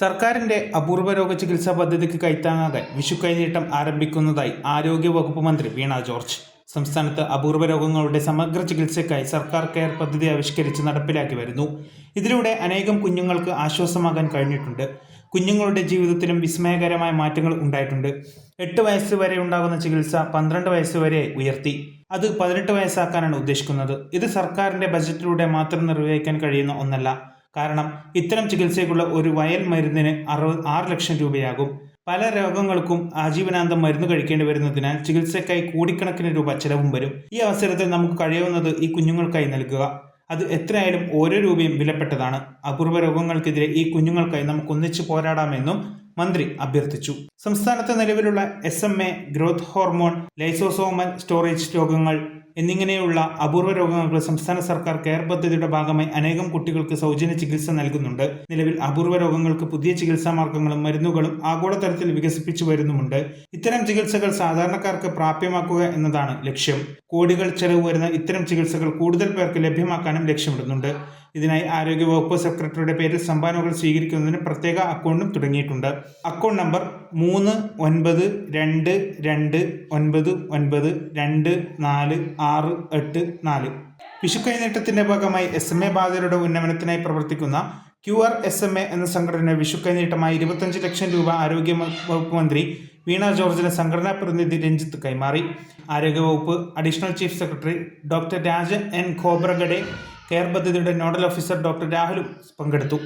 സർക്കാരിന്റെ അപൂർവ രോഗ ചികിത്സാ പദ്ധതിക്ക് കൈത്താങ്ങാകാൻ വിഷു കൈനീട്ടം ആരംഭിക്കുന്നതായി ആരോഗ്യ വകുപ്പ് മന്ത്രി വീണ ജോർജ്. സംസ്ഥാനത്ത് അപൂർവ രോഗങ്ങളുടെ സമഗ്ര ചികിത്സയ്ക്കായി സർക്കാർ കെയർ പദ്ധതി ആവിഷ്കരിച്ച് നടപ്പിലാക്കി വരുന്നു. ഇതിലൂടെ അനേകം കുഞ്ഞുങ്ങൾക്ക് ആശ്വാസമാകാൻ കഴിഞ്ഞിട്ടുണ്ട്. കുഞ്ഞുങ്ങളുടെ ജീവിതത്തിലും വിസ്മയകരമായ മാറ്റങ്ങൾ ഉണ്ടായിട്ടുണ്ട്. എട്ട് വയസ്സ് വരെ ഉണ്ടാകുന്ന ചികിത്സ പന്ത്രണ്ട് വയസ്സ് വരെ ഉയർത്തി. അത് പതിനെട്ട് വയസ്സാക്കാനാണ് ഉദ്ദേശിക്കുന്നത്. ഇത് സർക്കാരിന്റെ ബജറ്റിലൂടെ മാത്രം നിർവഹിക്കാൻ കഴിയുന്ന ഒന്നല്ല. കാരണം ഇത്തരം ചികിത്സയ്ക്കുള്ള ഒരു വയൽ മരുന്നിന് അറുപത് ആറ് ലക്ഷം രൂപയാകും. പല രോഗങ്ങൾക്കും ആജീവനാന്തം മരുന്ന് കഴിക്കേണ്ടി വരുന്നതിനാൽ ചികിത്സയ്ക്കായി കോടിക്കണക്കിന് രൂപ ചെലവും വരും. ഈ അവസരത്തിൽ നമുക്ക് കഴിയുന്നത് ഈ കുഞ്ഞുങ്ങൾക്കായി നൽകുക. അത് എത്രയായാലും ഓരോ രൂപയും വിലപ്പെട്ടതാണ്. അപൂർവ രോഗങ്ങൾക്കെതിരെ ഈ കുഞ്ഞുങ്ങൾക്കായി നമുക്ക് ഒന്നിച്ചു പോരാടാമെന്നും മന്ത്രി അഭ്യർത്ഥിച്ചു. സംസ്ഥാനത്ത് നിലവിലുള്ള S M A growth hormone lysosomal storage രോഗങ്ങൾ എന്നിങ്ങനെയുള്ള അപൂർവ രോഗങ്ങൾക്ക് സംസ്ഥാന സർക്കാർ കെയർ പദ്ധതിയുടെ ഭാഗമായി അനേകം കുട്ടികൾക്ക് സൗജന്യ ചികിത്സ നൽകുന്നുണ്ട്. നിലവിൽ അപൂർവ രോഗങ്ങൾക്ക് പുതിയ ചികിത്സാ മാർഗങ്ങളും മരുന്നുകളും ആഗോളതലത്തിൽ വികസിപ്പിച്ചു വരുന്നുമുണ്ട്. ഇത്തരം ചികിത്സകൾ സാധാരണക്കാർക്ക് പ്രാപ്യമാക്കുക എന്നതാണ് ലക്ഷ്യം. കോടികൾ ചെലവ് വരുന്ന ഇത്തരം ചികിത്സകൾ കൂടുതൽ പേർക്ക് ലഭ്യമാക്കാനും ലക്ഷ്യമിടുന്നുണ്ട്. ഇതിനായി ആരോഗ്യവകുപ്പ് സെക്രട്ടറിയുടെ പേരിൽ സംഭാവനകൾ സ്വീകരിക്കുന്നതിന് പ്രത്യേക അക്കൗണ്ടും തുടങ്ങിയിട്ടുണ്ട്. അക്കൗണ്ട് നമ്പർ മൂന്ന് ഒൻപത് രണ്ട് രണ്ട് ഒൻപത് ഒൻപത് രണ്ട് നാല് ആറ് എട്ട് നാല്. വിഷു കൈനീട്ടത്തിന്റെ ഭാഗമായി എസ് എം എ ബാധിതരുടെ ഉന്നമനത്തിനായി പ്രവർത്തിക്കുന്ന Q R S M A എന്ന സംഘടന വിഷു കൈനീട്ടമായി ഇരുപത്തഞ്ച് ലക്ഷം രൂപ ആരോഗ്യ വകുപ്പ് മന്ത്രി വീണ ജോർജിന് സംഘടനാ പ്രതിനിധി രഞ്ജിത്ത് കൈമാറി. ആരോഗ്യവകുപ്പ് additional chief secretary doctor Raja N Khobragade care പദ്ധതിയുടെ നോഡൽ ഓഫീസർ ഡോക്ടർ രാഹുലും പങ്കെടുത്തു